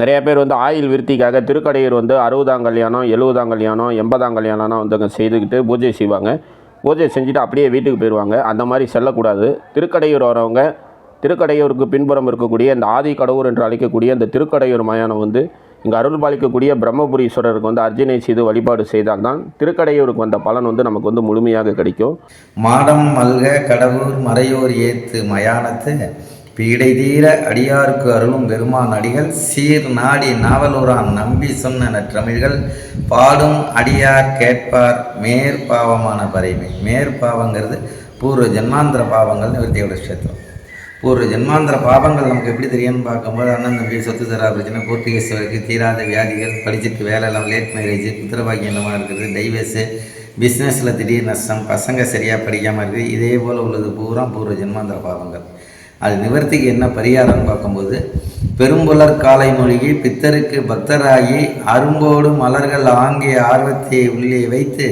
நிறைய பேர் வந்து ஆயில் விருத்திக்காக திருக்கடையூர் வந்து அறுபதாம் கல்யாணம் எழுபதாம் கல்யாணம் எண்பதாம் கல்யாணம்லாம் வந்து அங்கே செய்துக்கிட்டு பூஜை செய்வாங்க. பூஜை செஞ்சுட்டு அப்படியே வீட்டுக்கு போயிடுவாங்க. அந்த மாதிரி செல்லக்கூடாது. திருக்கடையூர் வரவங்க திருக்கடையூருக்கு பின்புறம் இருக்கக்கூடிய இந்த ஆதி கடவுர் என்று அழைக்கக்கூடிய அந்த திருக்கடையூர் மயானம் வந்து இங்கே அருள் பாலிக்கக்கூடிய பிரம்மபுரீஸ்வரருக்கு வந்து அர்ஜனை செய்து வழிபாடு செய்தால்தான் திருக்கடையூருக்கு வந்த பலன் வந்து நமக்கு வந்து முழுமையாக கிடைக்கும். மாடம் மல்க கடவுர் மறையோர் ஏத்து மயானத்து பீடை தீர அடியாருக்கு அருளும் பெருமான் அடிகள் சீர் நாடி நாவலூரான் நம்பி சொன்ன நற்றமிழ்கள் பாடும் அடியார் கேட்பார் மேற்பாவமான பறைமை. மேற்பாவங்கிறது பூர்வ ஜென்மாந்திர பாவங்கள் நிவர்த்தியோட கஷேத்திரம் பூர்வ ஜென்மாந்திர பாவங்கள் நமக்கு எப்படி தெரியும்னு பார்க்கும்போது அண்ணன் தம்பி சொத்து தரா பிரச்சனை கோர்ட்டுகேஸ்வருக்கு தீராத வியாதிகள் படிச்சுட்டு வேலை எல்லாம் லேட் மேரேஜ் புத்திரபாக்கியம் இல்லாமல் இருக்குது டைவர்ஸு பிஸ்னஸில் திடீர் நஷ்டம் பசங்க சரியாக படிக்காமல் இருக்குது இதே போல் உள்ளது பூரா பூர்வ ஜென்மாந்திர பாவங்கள். அது நிவர்த்திக்கு என்ன பரிகாரம் பார்க்கும்போது பெரும்புலர் காலை மொழிகி பித்தருக்கு பக்தராகி அரும்போடு மலர்கள் ஆங்கிய ஆர்வத்தை உள்ளே வைத்து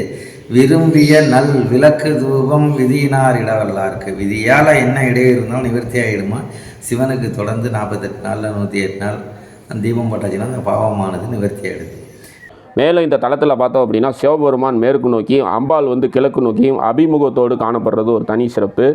விரும்பிய நல் விளக்கு தூபம் விதியினார் இடவல்லாருக்கு. விதியால் என்ன இடையே இருந்தாலும் நிவர்த்தி ஆகிடுமா? சிவனுக்கு தொடர்ந்து நாற்பத்தெட்டு நாளில் நூற்றி எட்டு நாள் அந்த தீபம் போட்டாச்சுன்னா அந்த பாவமானது நிவர்த்தி ஆகிடுது மேலும் இந்த தளத்தில் பார்த்தோம் அப்படின்னா சிவபெருமான் மேற்கு நோக்கியும் அம்பாள் வந்து கிழக்கு நோக்கியும் அபிமுகத்தோடு காணப்படுறது ஒரு தனி சிறப்பு.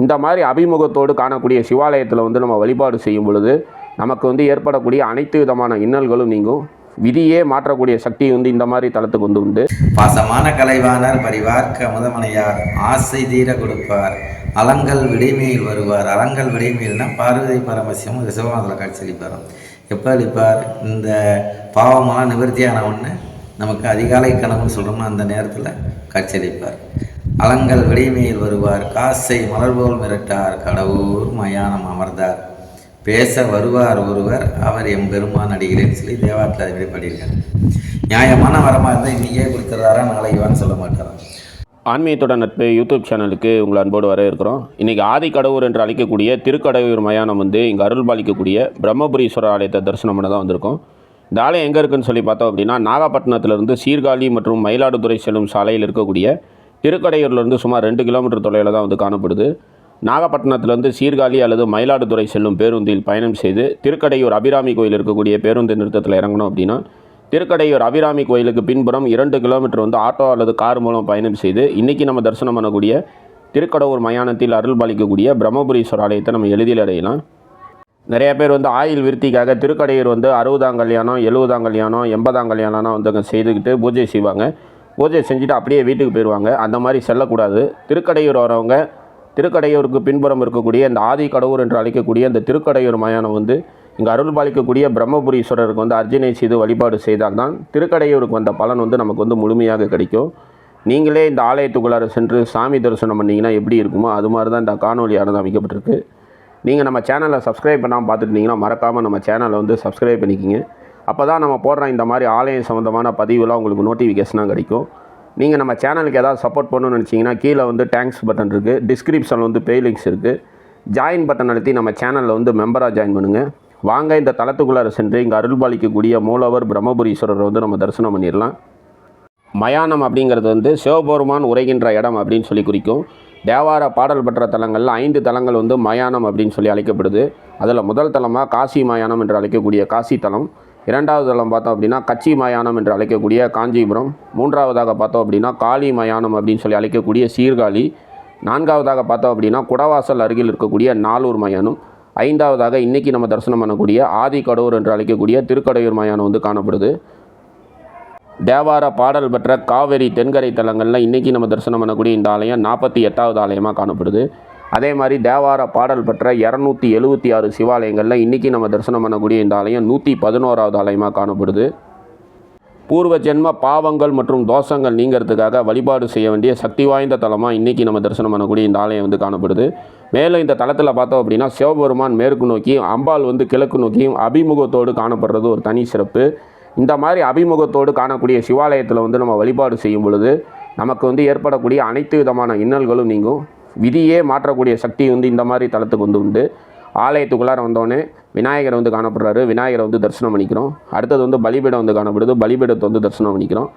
இந்த மாதிரி அபிமுகத்தோடு காணக்கூடிய சிவாலயத்தில் வந்து நம்ம வழிபாடு செய்யும் பொழுது நமக்கு வந்து ஏற்படக்கூடிய அனைத்து விதமான இன்னல்களும் நீங்கும். விதியே மாற்றக்கூடிய சக்தி வந்து இந்த மாதிரி தளத்துக்கு வந்து உண்டு. பாசமான கலைவாணர் பரிவார்க்க முதமனையார் ஆசை தீர கொடுப்பார். அலங்கல் விடைமையில் வருவார். அலங்கல் விடைமையில்னா பார்வதி பரமசியம் ரிசவத்தில் காட்சியளிப்பார் எப்போ அளிப்பார்? இந்த பாவமெல்லாம் நிவர்த்தியான ஒன்று நமக்கு அதிகாலை கனவுன்னு சொல்கிறோம்னா அந்த நேரத்தில் காட்சியளிப்பார். அலங்கல் விடைமையில் வருவார். காசை மலர்போல் மிரட்டார். கடவுர் மயானம் அமர்ந்தார். பேச வருவார் ஒருவர். அவர் எம்பெருமான் அடிகளேன்னு சொல்லி தேவாரத்தில் அதை வெளிப்பாடியிருக்காரு நியாயமான வரமாக இருந்தால் இன்றைக்கே கொடுத்துட்றாரா? நாளைக்கு வான்னு சொல்ல மாட்டாராம் ஆன்மீகத்தோட நட்பு யூடியூப் சேனலுக்கு உங்களை அன்போடு வர இருக்கிறோம் இன்றைக்கி ஆதி கடவுர் என்று அழைக்கக்கூடிய திருக்கடையூர் மயானம் வந்து இங்கே அருள் பாலிக்கக்கூடிய பிரம்மபுரீஸ்வரர் ஆலயத்தை தரிசனம் பண்ண தான் வந்திருக்கோம். இந்த ஆலயம் எங்கே இருக்குன்னு சொல்லி பார்த்தோம் அப்படின்னா நாகப்பட்டினத்திலிருந்து சீர்காழி மற்றும் மயிலாடுதுறை செல்லும் சாலையில் இருக்கக்கூடிய திருக்கடையூர்லேருந்து சுமார் ரெண்டு கிலோமீட்டர் தொலைவில் தான் வந்து காணப்படுது. நாகப்பட்டினத்திலிருந்து சீர்காழி அல்லது மயிலாடுதுறை செல்லும் பேருந்தில் பயணம் செய்து திருக்கடையூர் அபிராமி கோயில் இருக்கக்கூடிய பேருந்து நிறுத்தத்தில் இறங்கணும் அப்படின்னா திருக்கடையூர் அபிராமி கோயிலுக்கு பின்புறம் இரண்டு கிலோமீட்டர் வந்து ஆட்டோ அல்லது கார் மூலம் பயணம் செய்து இன்றைக்கி நம்ம தரிசனம் பண்ணக்கூடிய திருக்கடவுர் மயானத்தில் அருள் பாலிக்கக்கூடிய பிரம்மபுரீஸ்வரர் ஆலயத்தை நம்ம எளிதில் அடையலாம். நிறைய பேர் வந்து ஆயில் விருத்திக்காக திருக்கடையூர் வந்து அறுபதாம் கல்யாணம் எழுபதாம் கல்யாணம் எண்பதாம் கல்யாணம்லாம் வந்து அங்கே செய்துக்கிட்டு பூஜை செய்வாங்க. பூஜை செஞ்சுட்டு அப்படியே வீட்டுக்கு போயிடுவாங்க. அந்த மாதிரி செல்லக்கூடாது. திருக்கடையூர் வரவங்க திருக்கடையூருக்கு பின்புறம் இருக்கக்கூடிய இந்த ஆதி கடவுர் என்று அழைக்கக்கூடிய இந்த திருக்கடையூர் மயானம் வந்து இங்கே அருள் பாலிக்கக்கூடிய பிரம்மபுரீஸ்வரருக்கு வந்து அர்ஜனை செய்து வழிபாடு செய்தால்தான் திருக்கடையூருக்கு வந்த பலன் வந்து நமக்கு வந்து முழுமையாக கிடைக்கும். நீங்களே இந்த ஆலயத்துக்குள்ளார சென்று சாமி தரிசனம் பண்ணிங்கன்னா எப்படி இருக்குமோ அது மாதிரி தான் இந்த காணொலியானது அமைக்கப்பட்டிருக்கு. நீங்கள் நம்ம சேனலை சப்ஸ்கிரைப் பண்ணாமல் பார்த்துருந்தீங்கன்னா மறக்காமல் நம்ம சேனலை வந்து சப்ஸ்கிரைப் பண்ணிக்கிங்க. அப்போ தான் நம்ம போடுற இந்த மாதிரி ஆலயம் சம்மந்தமான பதிவுலாம் உங்களுக்கு நோட்டிஃபிகேஷனாக கிடைக்கும். நீங்கள் நம்ம சேனலுக்கு ஏதாவது சப்போர்ட் பண்ணணும்னு நினச்சிங்கன்னா கீழே வந்து டேங்க்ஸ் பட்டன் இருக்குது டிஸ்கிரிப்ஷனில் வந்து பே லிங்க்ஸ் இருக்குது ஜாயின் பட்டன் அழுத்தி நம்ம சேனலில் வந்து மெம்பராக ஜாயின் பண்ணுங்கள் வாங்க இந்த தளத்துக்குள்ளார சென்று இங்கே அருள் பாலிக்கக்கூடிய மூலவர் பிரம்மபுரீஸ்வரர் வந்து நம்ம தரிசனம் பண்ணிடலாம். மயானம் அப்படிங்கிறது வந்து சிவபெருமான் உரைகின்ற இடம் அப்படின்னு சொல்லி குறிக்கும். தேவார பாடல் பெற்ற தலங்களில் ஐந்து தலங்கள் வந்து மயானம் அப்படின்னு சொல்லி அழைக்கப்படுது. அதில் முதல் தலமாக காசி மயானம் என்று அழைக்கக்கூடிய காசி தலம். இரண்டாவது தளம் பார்த்தோம் அப்படின்னா கச்சி மயானம் என்று அழைக்கக்கூடிய காஞ்சிபுரம். மூன்றாவதாக பார்த்தோம் அப்படின்னா காளி மயானம் அப்படின்னு சொல்லி அழைக்கக்கூடிய சீர்காழி. நான்காவதாக பார்த்தோம் அப்படின்னா குடவாசல் அருகில் இருக்கக்கூடிய நாலூர் மயானம். ஐந்தாவதாக இன்றைக்கி நம்ம தரிசனம் பண்ணக்கூடிய ஆதி கடவுர் என்று அழைக்கக்கூடிய திருக்கடையூர் மயானம் வந்து காணப்படுது. தேவார பாடல் பெற்ற காவேரி தென்கரை தலங்களில் இன்றைக்கி நம்ம தரிசனம் பண்ணக்கூடிய இந்த ஆலயம் நாற்பத்தி எட்டாவது ஆலயமாக காணப்படுது. அதே மாதிரி தேவார பாடல் பெற்ற இரநூத்தி எழுபத்தி ஆறு சிவாலயங்களில் இன்றைக்கி நம்ம தரிசனம் பண்ணக்கூடிய இந்த ஆலயம் நூற்றி பதினோராவது ஆலயமாக காணப்படுது. பூர்வ ஜென்ம பாவங்கள் மற்றும் தோஷங்கள் நீங்கிறதுக்காக வழிபாடு செய்ய வேண்டிய சக்தி வாய்ந்த தலமாக இன்றைக்கி நம்ம தரிசனம் பண்ணக்கூடிய இந்த ஆலயம் வந்து காணப்படுது. மேலும் இந்த தளத்தில் பார்த்தோம் அப்படின்னா சிவபெருமான் மேற்கு நோக்கியும் அம்பாள் வந்து கிழக்கு நோக்கியும் அபிமுகத்தோடு காணப்படுறது ஒரு தனி சிறப்பு. இந்த மாதிரி அபிமுகத்தோடு காணக்கூடிய சிவாலயத்தில் வந்து நம்ம வழிபாடு செய்யும் பொழுது நமக்கு வந்து ஏற்படக்கூடிய அனைத்து விதமான இன்னல்களும் நீங்கும். விதியே மாற்றக்கூடிய சக்தி வந்து இந்த மாதிரி தளத்துக்கு வந்து உண்டு. ஆலயத்துக்குள்ளார வந்தோடனே விநாயகர் வந்து காணப்படுறாரு. விநாயகரை வந்து தரிசனம் பண்ணிக்கிறோம். அடுத்தது வந்து பலிபீடம் வந்து காணப்படுது. பலிபீடத்தை வந்து தரிசனம் பண்ணிக்கிறோம்.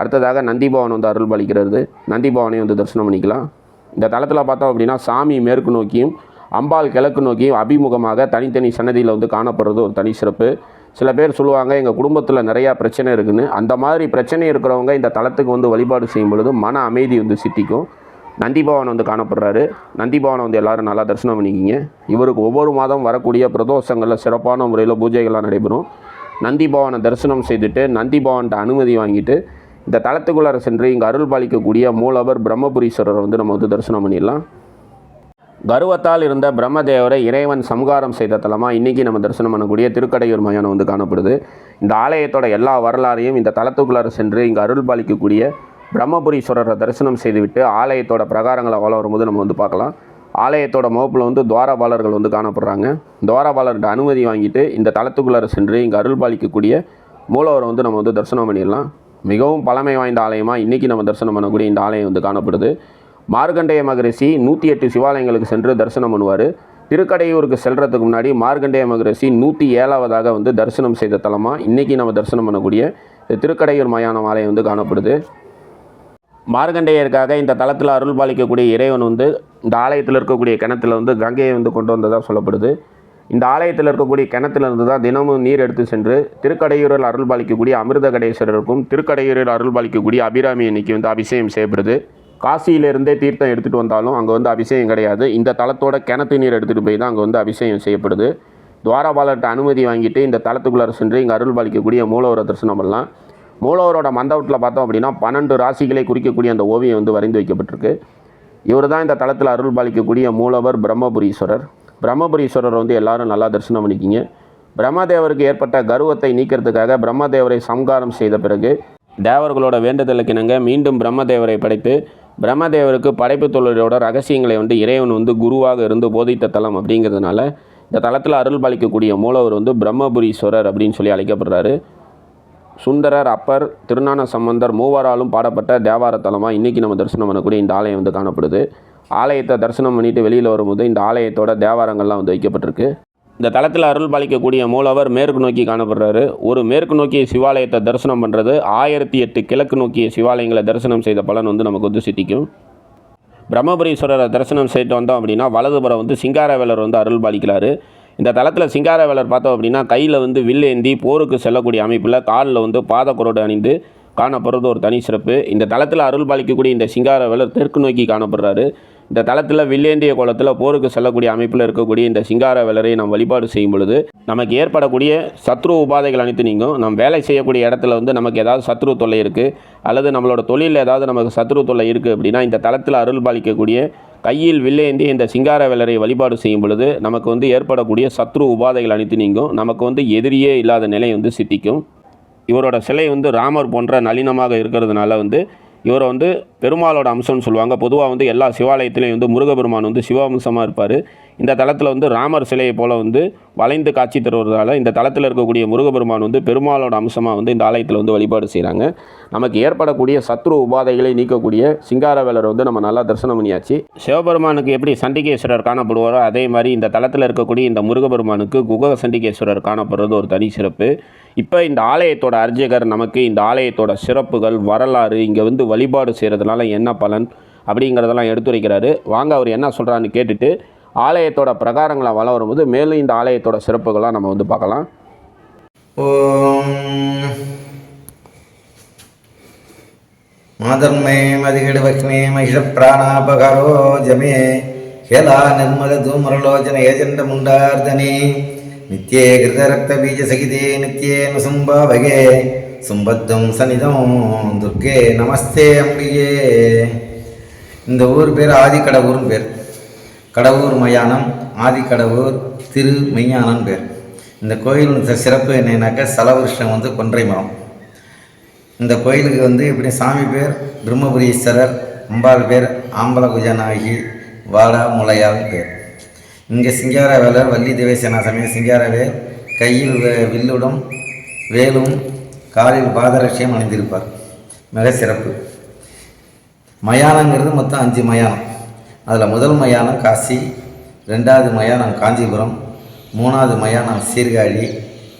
அடுத்ததாக நந்திபவன் வந்து அருள் பலிக்கிறது. நந்திபவனையும் வந்து தரிசனம் பண்ணிக்கலாம். இந்த தளத்தில் பார்த்தோம் அப்படின்னா சாமி மேற்கு நோக்கியும் அம்பாள் கிழக்கு நோக்கியும் அபிமுகமாக தனித்தனி சன்னதியில் வந்து காணப்படுறது ஒரு தனி சிறப்பு. சில பேர் சொல்லுவாங்க எங்கள் குடும்பத்தில் நிறையா பிரச்சனை இருக்குதுன்னு அந்த மாதிரி பிரச்சனை இருக்கிறவங்க இந்த தளத்துக்கு வந்து வழிபாடு செய்யும் பொழுது மன அமைதி வந்து சித்திக்கும். நந்திபவன் வந்து காணப்படுறாரு. நந்தி பவனை வந்து எல்லாரும் நல்லா தரிசனம் பண்ணிக்கிங்க. இவருக்கு ஒவ்வொரு மாதம் வரக்கூடிய பிரதோஷங்களில் சிறப்பான முறையில் பூஜைகள்லாம் நடைபெறும். நந்தி பவனை தரிசனம் செய்துட்டு நந்தி பவன்கிட்ட அனுமதி வாங்கிட்டு இந்த தளத்துக்குள்ளார சென்று இங்கே அருள் பாலிக்கக்கூடிய மூலவர் பிரம்மபுரீஸ்வரரை வந்து நம்ம வந்து தரிசனம் பண்ணிடலாம். கர்வத்தால் இருந்த பிரம்மதேவரை இறைவன் சமகாரம் செய்த தலமாக இன்றைக்கி நம்ம தரிசனம் பண்ணக்கூடிய திருக்கடையூர் மயானம் வந்து காணப்படுது. இந்த ஆலயத்தோட எல்லா வரலாறையும் இந்த தளத்துக்குள்ளார சென்று இங்கே அருள் பாலிக்கக்கூடிய பிரம்மபுரீஸ்வரரை தரிசனம் செய்துவிட்டு ஆலயத்தோட பிரகாரங்களை வள வரும்போது நம்ம வந்து பார்க்கலாம். ஆலயத்தோட முகப்பில் வந்து துவாரபாலர்கள் வந்து காணப்படுறாங்க. துவாரபாலர்கிட்ட அனுமதி வாங்கிட்டு இந்த தளத்துக்குள்ளார சென்று இங்கே அருள் பாலிக்கக்கூடிய மூலவரை வந்து நம்ம வந்து தரிசனம் பண்ணிடலாம். மிகவும் பழமை வாய்ந்த ஆலயமாக இன்றைக்கி நம்ம தரிசனம் பண்ணக்கூடிய இந்த ஆலயம் வந்து காணப்படுது. மார்க்கண்டேய மகரிஷி நூற்றி எட்டு சிவாலயங்களுக்கு சென்று தரிசனம் பண்ணுவார். திருக்கடையூருக்கு செல்கிறதுக்கு முன்னாடி மார்க்கண்டேய மகரிஷி நூற்றி ஏழாவதாக வந்து தரிசனம் செய்த தலமாக இன்றைக்கி நம்ம தரிசனம் பண்ணக்கூடிய இந்த திருக்கடையூர் மயானம் ஆலயம் வந்து காணப்படுது. மார்கண்டேயருக்காக இந்த தளத்தில் அருள் பாலிக்கக்கூடிய இறைவன் வந்து இந்த ஆலயத்தில் இருக்கக்கூடிய கிணத்துல வந்து கங்கையை வந்து கொண்டு வந்ததாக சொல்லப்படுது. இந்த ஆலயத்தில் இருக்கக்கூடிய கிணத்துலேருந்து தான் தினமும் நீர் எடுத்து சென்று திருக்கடையூரில் அருள் பாலிக்கக்கூடிய அமிர்த கடேஸ்வரருக்கும் திருக்கடையூரில் அருள் பாலிக்கக்கூடிய அபிராமி அன்னைக்கு வந்து அபிஷேகம் செய்யப்படுது. காசியிலிருந்தே தீர்த்தம் எடுத்துகிட்டு வந்தாலும் அங்கே வந்து அபிஷேகம் கிடையாது. இந்த தளத்தோட கிணத்து நீர் எடுத்துகிட்டு போய் தான் அங்கே வந்து அபிஷேகம் செய்யப்படுது. துவாரபாலர்கிட்ட அனுமதி வாங்கிட்டு இந்த தலத்துக்குள்ளார சென்று இங்கே அருள் பாலிக்கக்கூடிய மூலவர தரிசனம் பண்ணலாம். மூலவரோட மண்டபத்தில் பார்த்தோம் அப்படின்னா பன்னெண்டு ராசிகளை குறிக்கக்கூடிய அந்த ஓவியம் வந்து வரைந்து வைக்கப்பட்டிருக்கு. இவர் தான் இந்த தளத்தில் அருள் பாலிக்கக்கூடிய மூலவர் பிரம்மபுரீஸ்வரர். பிரம்மபுரீஸ்வரர் வந்து எல்லாரும் நல்லா தரிசனம் பண்ணிக்கிங்க. பிரம்மதேவருக்கு ஏற்பட்ட கர்வத்தை நீக்கிறதுக்காக பிரம்மதேவரை சம்காரம் செய்த பிறகு தேவர்களோட வேண்டுதலுக்கிணங்க மீண்டும் பிரம்மதேவரை படைத்து பிரம்மதேவருக்கு படைப்பு தொழிலோட ரகசியங்களை வந்து இறைவன் வந்து குருவாக இருந்து போதித்த தலம் அப்படிங்கிறதுனால இந்த தளத்தில் அருள் பாலிக்கக்கூடிய மூலவர் வந்து பிரம்மபுரீஸ்வரர் அப்படின்னு சொல்லி அழைக்கப்படுறாரு. சுந்தரர் அப்பர் திருஞான சம்பந்தர் மூவராலும் பாடப்பட்ட தேவார தலமாக இன்றைக்கி நம்ம தரிசனம் பண்ணக்கூடிய இந்த ஆலயம் வந்து காணப்படுது. ஆலயத்தை தரிசனம் பண்ணிட்டு வெளியில் வரும்போது இந்த ஆலயத்தோட தேவாரங்கள்லாம் வந்து வைக்கப்பட்டிருக்கு. இந்த தளத்தில் அருள் பாலிக்கக்கூடிய மூலவர் மேற்கு நோக்கி காணப்படுறாரு. ஒரு மேற்கு நோக்கிய சிவாலயத்தை தரிசனம் பண்ணுறது ஆயிரத்தி எட்டு கிழக்கு நோக்கிய சிவாலயங்களை தரிசனம் செய்த பலன் வந்து நமக்கு வந்து சித்திக்கும். பிரம்மபுரீஸ்வரரை தரிசனம் செய்துட்டு வந்தோம் அப்படின்னா வலதுபுறம் வந்து சிங்காரவேலர் வந்து அருள் பாலிக்கிறாரு. இந்த தளத்தில் சிங்காரவேலர் பார்த்தோம் அப்படின்னா கையில் வந்து வில்லேந்தி ஏந்தி போருக்கு செல்லக்கூடிய அமைப்பில் காலில் வந்து பாதக்குரோடு அணிந்து காணப்படுறது ஒரு தனி சிறப்பு. இந்த தளத்தில் அருள் பாலிக்கக்கூடிய இந்த சிங்காரவேலர் தெற்கு நோக்கி காணப்படுறாரு. இந்த தளத்தில் வில்லேந்திய கோலத்தில் போருக்கு செல்லக்கூடிய அமைப்பில் இருக்கக்கூடிய இந்த சிங்கார வேலரை நாம் வழிபாடு செய்யும் பொழுது நமக்கு ஏற்படக்கூடிய சத்ரு உபாதைகள் அனைத்து நீங்கும். நம்ம வேலை செய்யக்கூடிய இடத்துல வந்து நமக்கு ஏதாவது சத்ரு தொல்லை இருக்குது அல்லது நம்மளோட தொழிலில் ஏதாவது நமக்கு சத்ரு தொல்லை இருக்குது அப்படின்னா இந்த தளத்தில் அருள் பாலிக்கக்கூடிய கையில் வில்லேந்தி இந்த சிங்கார வேலரை வழிபாடு செய்யும் பொழுது நமக்கு வந்து ஏற்படக்கூடிய சத்ரு உபாதைகள் அனைத்து நீங்கும். நமக்கு வந்து எதிரியே இல்லாத நிலை வந்து சித்திக்கும். இவரோட சிலை வந்து ராமர் போன்ற நளினமாக இருக்கிறதுனால வந்து இவரை வந்து பெருமாளோட அம்சம்னு சொல்லுவாங்க. பொதுவாக வந்து எல்லா சிவாலயத்திலையும் வந்து முருகபெருமான் வந்து சிவாம்சமாக இருப்பார். இந்த தளத்தில் வந்து ராமர் சிலையை போல் வந்து வளைந்து காட்சி தருவதால் இந்த தளத்தில் இருக்கக்கூடிய முருகபெருமான் வந்து பெருமாளோட அம்சமாக வந்து இந்த ஆலயத்தில் வந்து வழிபாடு செய்கிறாங்க நமக்கு ஏற்படக்கூடிய சத்ரு உபாதைகளை நீக்கக்கூடிய சிங்காரவேலர் வந்து நம்ம நல்லா தரிசனம் பண்ணியாச்சு. சிவபெருமானுக்கு எப்படி சண்டிகேஸ்வரர் காணப்படுவாரோ அதே மாதிரி இந்த தளத்தில் இருக்கக்கூடிய இந்த முருகபெருமானுக்கு குக சண்டிகேஸ்வரர் காணப்படுறது ஒரு தனி சிறப்பு. இப்போ இந்த ஆலயத்தோட அர்ஜகர் நமக்கு இந்த ஆலயத்தோட சிறப்புகள் வரலாறு இங்கே வந்து வழிபாடு செய்கிறதுனால என்ன பலன் அப்படிங்கிறதெல்லாம் எடுத்துரைக்கிறாரு. வாங்க அவர் என்ன சொல்கிறான்னு கேட்டுட்டு ஆலயத்தோட பிரகாரங்களை வள வரும்போது மேலும் இந்த ஆலயத்தோட சிறப்புகளாக நம்ம வந்து பார்க்கலாம். ஓம். மாதர்மே மதிகடு பக்மே மகிஷ பிராணாபகரோ ஜமே. ஹேலா நிர்மல தூமரலோச்சன ஏஜெண்ட முண்டார்தனே. நித்யே கிருத ரக்த பீஜ சகிதே நித்யே நுசும்பாவகே. சும்பத்தும் சனிதம் துர்கே நமஸ்தே அம்பிகே. இந்த ஊர் பேர் ஆதிக்கடவூர்னு பேர். கடவுர் மயானம் ஆதிக்கடவுர் திரு மெய்ஞானன் பேர். இந்த கோயில் சிறப்பு என்னன்னாக்கா சலவருஷம் வந்து கொன்றை மரம். இந்த கோயிலுக்கு வந்து இப்படி சாமி பேர் பிரம்மபுரீஸ்வரர் அம்பாள் பேர் ஆம்பல வாடா முளையால் பேர். இங்கே சிங்காரவேலர் வள்ளி தேவசேனா சமயம் சிங்காரவேல் கையில் வே- வில்லுடன் வேலும் காலில் பாதரட்சியம் அணிந்திருப்பார். மிக சிறப்பு. மயானங்கிறது மொத்தம் அஞ்சு மயானம். அதில் முதல் மயானம் காசி ரெண்டாவது மயானம் காஞ்சிபுரம் மூணாவது மயானம் சீர்காழி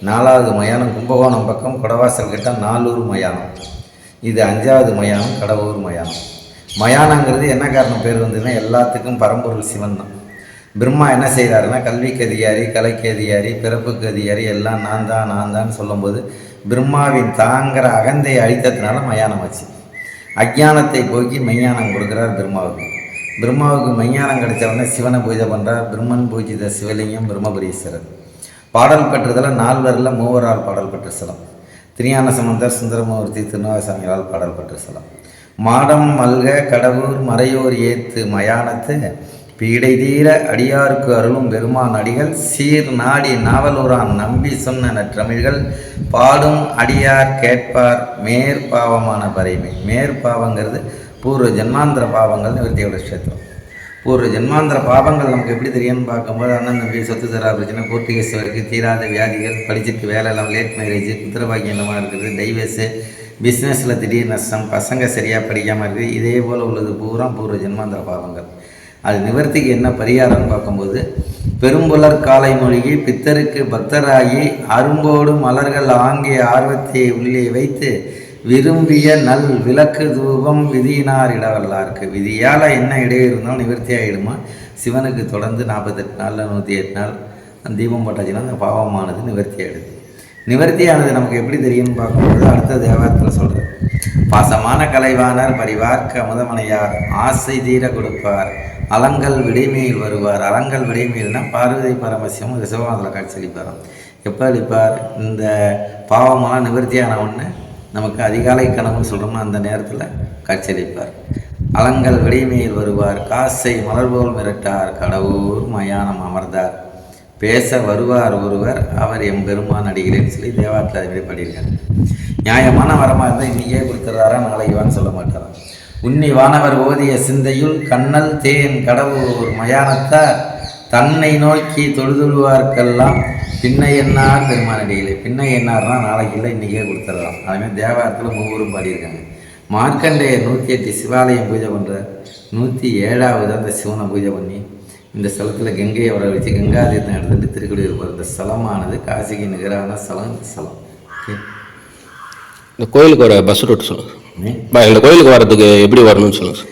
நாலாவது மயானம் கும்பகோணம் பக்கம் குடவாசல் கிட்ட நாலூர் மயானம். இது அஞ்சாவது மயானம் கடவுர் மயானம். மயானங்கிறது என்ன காரணம்? பேர் வந்ததுன்னா எல்லாத்துக்கும் பரம்பொருள் சிவன் தான். பிரம்மா என்ன செய்கிறாருன்னா கல்விக்கு அதிகாரி கலைக்கு அதிகாரி பிறப்புக்கு அதிகாரி எல்லாம் நான் தான் நான் தான் சொல்லும்போது பிரம்மாவின் தாங்கிற அகந்தை அழித்ததுனால மயானம் ஆச்சு. அஜானத்தை போக்கி மெய்ஞானம் கொடுக்குறார் பிரம்மாவுக்கு. பிரம்மாவுக்கு மெய்ஞானம் கிடைச்சவொடனே சிவனை பூஜை பண்ணுறார் பிரம்மன் பூஜித சிவலிங்கம் பிரம்மபுரீஸ்வரர். பாடல் பெற்றதில் நால்வரில் மூவரால் பாடல் பெற்ற சிலம். திரியான சமந்தர் சுந்தரமூர்த்தி திருநாகசாமிகளால் பாடல் பெற்ற சிலம். மாடம் மல்க கடவுர் மறையோர் ஏத்து மயானத்து பீடை தீர அடியாருக்கு அருளும் பெருமான் அடிகள் சீர் நாடி நாவலூரான் நம்பி சொன்ன நற்றமிழ்கள் பாடும் அடியார் கேட்பார் மேற்பாவமான பறைமை. மேற்பாவங்கிறது பூர்வ ஜென்மாந்திர பாவங்கள் நிவர்த்தியோட கஷேத்திரம் பூர்வ ஜென்மாந்திர பாவங்கள் நமக்கு எப்படி தெரியும்னு பார்க்கும்போது அண்ணன் தம்பி சொத்து தரா பிரச்சனை பூர்த்திகேஸ்வருக்கு தீராத வியாதிகள் படிச்சுட்டு வேலை எல்லாம் லேட் மேரேஜ் குத்திரபாக்கியம் இல்லாமல் இருக்குது டைவர்ஸு பிஸ்னஸில் திடீர் நஷ்டம் பசங்க சரியாக படிக்காமல் இருக்குது இதே போல் உள்ளது பூரா பூர்வ ஜென்மாந்திர பாவங்கள். அது நிவர்த்திக்கு என்ன பரிகாரம்னு பார்க்கும்போது பெரும்புலர் காலை மொழிகி பித்தருக்கு பக்தராகி அரும்போடு மலர்கள் ஆங்கிய ஆர்வத்தை உள்ளே வைத்து விரும்பிய நல் விளக்கு தூபம் விதியினார் இடவல்லாருக்கு விதியால் என்ன இடையே இருந்தாலும் நிவர்த்தி ஆகிடுமா சிவனுக்கு தொடர்ந்து நாற்பத்தெட்டு நாளில் நூற்றி எட்டு நாள் அந்த தீபம் போட்டாச்சுன்னா அந்த பாவமானது நிவர்த்தி ஆகிடுது நிவர்த்தியானது நமக்கு எப்படி தெரியும்னு பார்க்கும்போது அடுத்த தேவாரத்தில் சொல்கிறார் பாசமான கலைவாணர் பரிவார்க்க அமுதமனையார் ஆசை தீர கொடுப்பார் அலங்கல் விடைமையில் வருவார். அலங்கல் விடைமையில்னா பார்வதி பரமசிவம் ரிசவாதில் காட்சியளிப்பாராம் எப்போ அளிப்பார்? இந்த பாவமெல்லாம் நிவர்த்தியான ஒன்று நமக்கு அதிகாலை கனவுன்னு சொல்கிறோம்னா அந்த நேரத்தில் காட்சியளிப்பார் அலங்கல் விடைமையில் வருவார் காசை மலர்போல் மிரட்டார் கடவுர் மயானம் அமர்ந்தார். பேச வருவார் ஒருவர் அவர் எம் பெருமான் அடிகளேன்னு சொல்லி தேவாரத்தில் அது பண்ணியிருக்காரு நியாயமான வரமாக இருந்தால் இன்றைக்கே கொடுத்துட்றாரா நாளைக்கு வான்னு சொல்ல மாட்டாராம் உன்னி வானவர் ஓதிய சிந்தையுள் கண்ணல் தேன் கடவுர் மயானத்தார். தன்னை நோக்கி தொழுதுழுவார்க்கெல்லாம் பின்னை என்னார் பெருமானடிகளே பின்னை என்னார்னா நாளைக்கு இல்லை இன்றைக்கே கொடுத்துட்றான் அதுமாதிரி தேவாரத்தில் மூவரும் பாடியிருக்காங்க. மார்க்கண்டேயர் நூற்றி எட்டு சிவாலயம் பூஜை பண்ணுறார் நூற்றி ஏழாவது அந்த சிவனை பூஜை பண்ணி இந்த ஸ்தலத்தில் கங்கையை வர வச்சு கங்கா தீர்த்தம் எடுத்துட்டு திருக்குடியூர் போகிற இந்த ஸ்தலமானது காசிக்கு நிகரான ஸ்தலம் இந்த ஸ்தலம். இந்த கோயிலுக்கு வர பஸ் ரூட் சொல்லுங்கள் இந்த கோயிலுக்கு வரதுக்கு எப்படி வரணும்னு சொல்லுங்கள்